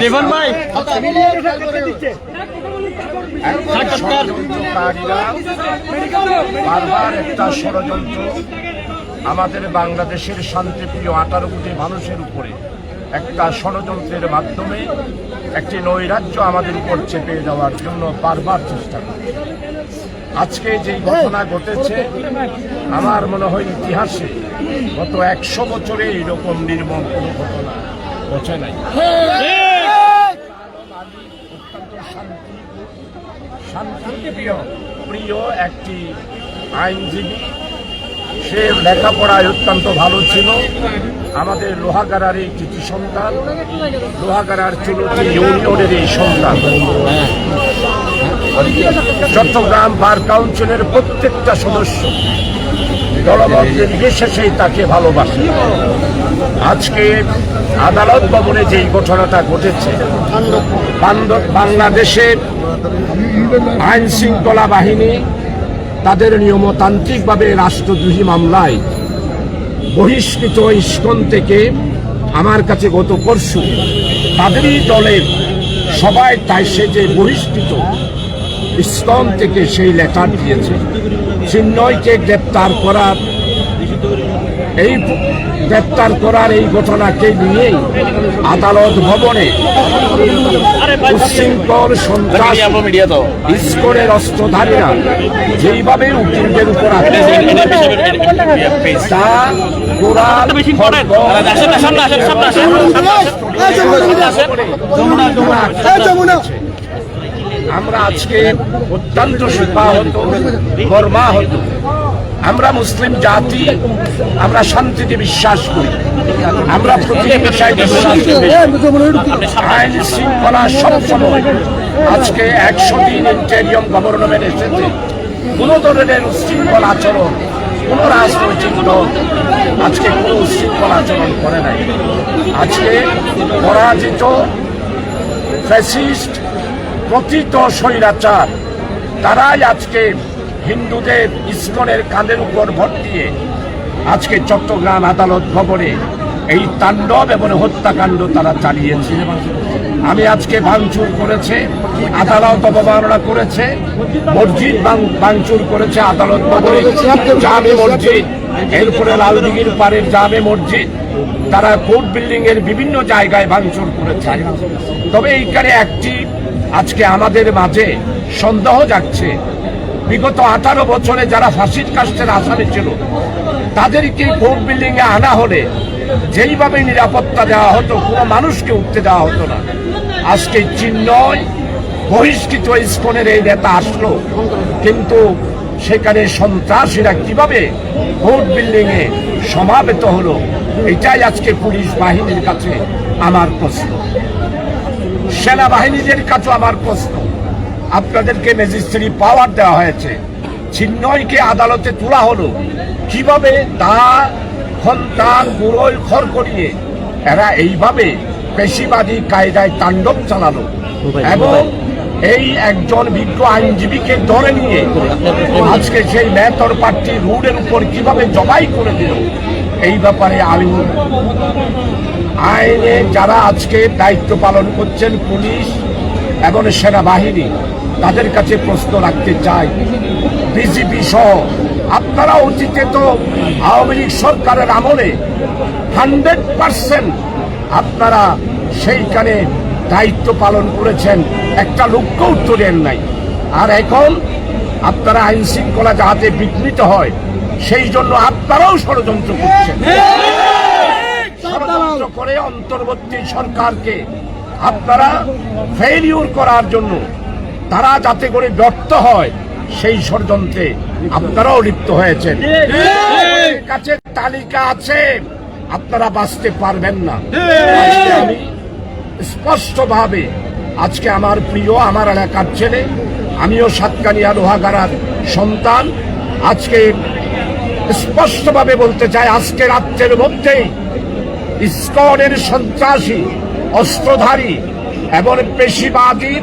রিফান ভাই। বারবার একটা ষড়যন্ত্র আমাদের বাংলাদেশের শান্তিপ্রিয় আঠারো কোটি মানুষের উপরে। একটা ষড়যন্ত্রের মাধ্যমে একটি নৈরাজ্য আমাদের উপর চেপে দেওয়ার জন্য বারবার চেষ্টা করে আজকে যেই ঘটনা ঘটেছে, আমার মনে হয় ইতিহাসে গত একশো বছরে এরকম নির্মম কোনো ঘটনা ঘটে নাই। শান্তি শান্তিপ্রিয় প্রিয় একটি আইনজীবী সে লেখাপড়ায় অত্যন্ত ভালো ছিল। আমাদের লোহাগাড়ার এই কৃতি সন্তান, লোহাগাড়ার চুলতি ইউনিয়নের এই সন্তান। চট্টগ্রাম বার কাউন্সিলের প্রত্যেকটা সদস্য দলমত নির্বিশেষেই তাকে ভালোবাসে। আজকে আদালত ভবনে যেই ঘটনাটা ঘটেছে বাংলাদেশের আইন শৃঙ্খলা বাহিনী তাদের নিয়মতান্ত্রিকভাবে রাষ্ট্রদ্রোহী মামলায় বহিষ্কৃত ইস্কন থেকে আমার কাছে গত পরশু তাদেরই দলের সবাই তাই সে যে বহিষ্কৃত ইস্কন থেকে সেই লেটার দিয়েছে। চিন্ময়কে গ্রেপ্তার করার এই গ্রেপ্তার করার এই ঘটনাকে নিয়েই আদালত ভবনে উচ্ছৃঙ্খল সন্ত্রাস ইস্কনের অস্ত্রধারীরা যেইভাবে উকিলদের উপর তা কোরআন আমরা আজকে অত্যন্ত শোকাহত মর্মাহত আমরা মুসলিম জাতি, আমরা শান্তিতে বিশ্বাস করি। আমরা বিশ্বাস করি। আইন শৃঙ্খলা সবসময়। আজকে একশো দিন ইন্টেরিয়ম গভর্নমেন্ট এসেছে। কোন ধরনের উশৃঙ্খল আচরণ, কোন রাজনৈতিক দল আজকে কোন উশৃঙ্খল আচরণ করে নাই। আজকে পরাজিত, ফ্যাসিস্ট প্রকৃত স্বৈরাচার, তারাই আজকে হিন্দুদের ইস্কনের কাঁধের উপর ভর দিয়ে আজকে চট্টগ্রাম আদালত ভবনে এই তাণ্ডব এবং হত্যাকাণ্ড তারা চালিয়েছে। আমি আজকে ভাঙচুর করেছে, আদালত অবমাননা করেছে, মসজিদ ভাঙ- ভাঙচুর করেছে আদালত ভবনে। জামে মসজিদ, এরপরে লালদিঘির পাড়ের জামে মসজিদ, তারা কোর্ট বিল্ডিং এর বিভিন্ন জায়গায় ভাঙচুর করেছে। তবে এইখানে একটি, আজকে আমাদের মাঝে সন্দেহ যাচ্ছে বিগত আঠারো বছরে যারা ফাঁসির কাস্টের আসামি ছিল, তাদেরকে কোর্ট বিল্ডিং এ আনা হলে যেইভাবে নিরাপত্তা দেওয়া হতো, কোনো মানুষকে উঠতে দেওয়া হতো না। আজকে চিহ্নয় বহিষ্কৃত ইস্কনের এই নেতা আসলো, কিন্তু সেখানে সন্ত্রাসীরা কীভাবে কোর্ট বিল্ডিং এ সমাবেত হলো, এটাই আজকে পুলিশ বাহিনীর কাছে আমার প্রশ্ন। সেনাবাহিনীদের কাছে আমার প্রশ্ন। আপনাদেরকে ম্যাজিস্ট্রি পাওয়ার দেওয়া হয়েছে। চিন্ময়কে আদালতে তোলা হলো। কীভাবে তা সন্তান গুড়োয় খড় করিয়ে এরা এইভাবে পেশিবাদী কায়দায় তাণ্ডব চালালো এবং এই একজন বিজ্ঞ আইনজীবীকে ধরে নিয়ে আজকে সেই মেতর পার্টি রুডের উপর কীভাবে জবাই করে দিল এই ব্যাপারে আমি আইনে যারা আজকে দায়িত্ব পালন করছেন পুলিশ এবং সেনাবাহিনী তাদের কাছে প্রশ্ন রাখতে চাই। বিজেপি সহ আপনারা অতীতে তো আওয়ামী লীগ সরকারের আমলে হান্ড্রেড পার্সেন্ট আপনারা সেইখানে দায়িত্ব পালন করেছেন। একটা লক্ষ্য উত্তর দেন নাই। আর এখন আপনারা আইন শৃঙ্খলা যাতে বিঘ্নিত হয় সেই জন্য আপনারাও ষড়যন্ত্র করছেন। ষড়যন্ত্র করে অন্তর্বর্তী সরকারকে আপনারা ফেলিউর করার জন্য তারা যাতে করে ব্যর্থ হয় সেই ষড়যন্ত্রে আপনারাও লিপ্ত হয়েছেন। কাছে তালিকা আছে আপনারা বাঁচতে পারবেন না। আমি স্পষ্টভাবে আজকে আমার প্রিয় আমার এলাকার ছেলে আমিও সাতকানিয়া লোহাগাড়ার সন্তান আজকে স্পষ্টভাবে বলতে চাই আজকে রাত্রের মধ্যেই ইস্কনের সন্ত্রাসী অস্ত্রধারী এবং পেশিবাদী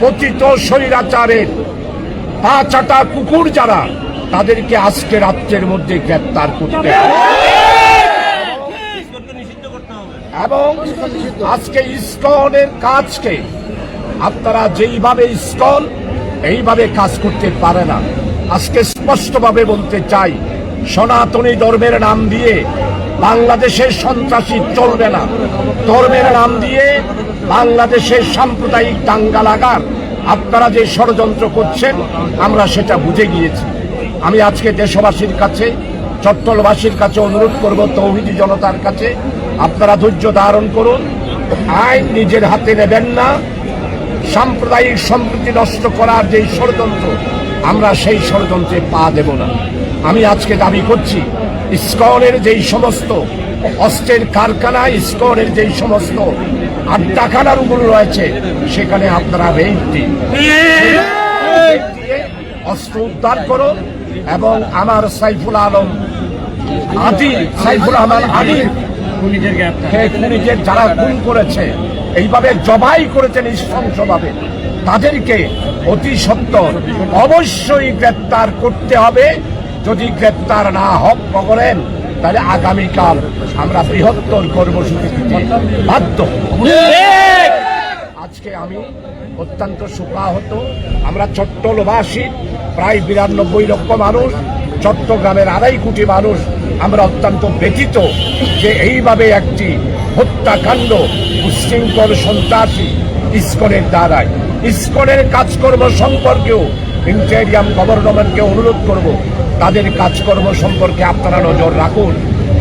কথিত স্বৈরাচারের পা চাটা কুকুর যারা, তাদেরকে আজকে রাত্রের মধ্যে গ্রেপ্তার করতে এবং আজকে ইস্কনের কাজকে আপনারা যেইভাবে ইস্কন, এইভাবে কাজ করতে পারে না। আজকে স্পষ্টভাবে বলতে চাই, সনাতনী ধর্মের নাম দিয়ে বাংলাদেশের সন্ত্রাসী চলবে না। ধর্মের নাম দিয়ে বাংলাদেশের সাম্প্রদায়িক দাঙ্গা লাগার আপনারা যে ষড়যন্ত্র করছেন, আমরা সেটা বুঝে গিয়েছি। আমি আজকে দেশবাসীর কাছে, চট্টলবাসীর কাছে অনুরোধ করব, তৌহিদি জনতার কাছে, আপনারা ধৈর্য ধারণ করুন। আইন নিজের হাতে নেবেন না। সাম্প্রদায়িক সম্প্রীতি নষ্ট করার যে ষড়যন্ত্র, আমরা সেই ষড়যন্ত্রে পা দেব না। আমি আজকে দাবি করছি ইস্কনের যেই সমস্ত অস্ত্রের কারখানা ইস্কনের যেই সমস্ত আড্ডাখানার উপর রয়েছে সেখানে আপনারা দিন অস্ত্র উদ্ধার করুন এবং আমার সাইফুল আলম আদি সাইফুল আহমদ আদি খুনিদের যারা খুন করেছে এইভাবে জবাই করেছেন নৃশংসভাবে তাদেরকে অতি সত্তর অবশ্যই গ্রেপ্তার করতে হবে। যদি গ্রেপ্তার না হক করেন তাহলে আগামীকাল আমরা বৃহত্তর কর্মসূচি বাধ্য আজকে আমি অত্যন্ত সুখাহত আমরা চট্টলবাসী প্রায় বিরানব্বই লক্ষ মানুষ চট্টগ্রামের আড়াই কোটি মানুষ আমরা অত্যন্ত ব্যথিত যে এইভাবে একটি হত্যাকাণ্ড উশৃঙ্খল সন্ত্রাসী ইস্কনের দ্বারায়। ইস্কনের কাজকর্ম সম্পর্কেও ইন্টেরিয়াম গভর্নমেন্টকে অনুরোধ করব, তাদের কাজকর্ম সম্পর্কে আপনারা নজর রাখুন।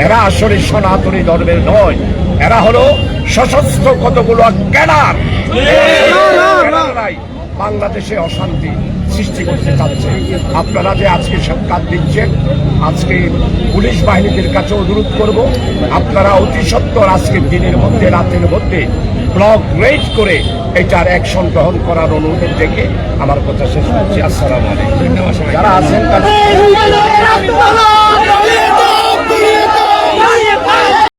এরা আসলে সনাতনী ধর্মের নয়। এরা হলো সশস্ত্র কতগুলো ক্যাডার। বাংলাদেশে অশান্তি সৃষ্টি করতে চাচ্ছে। আপনারা যে আজকে সাক্ষাৎ দিচ্ছেন, আজকে পুলিশ বাহিনীদের কাছে অনুরোধ করব, আপনারা অতি সত্তর আজকের দিনের মধ্যে, রাতের মধ্যে ব্লক রেজ করে এটার অ্যাকশন গ্রহণ করার অনুরোধ দেখে আমার কথা শেষ হচ্ছে আসসালাম আলাইকুম। যারা আছেন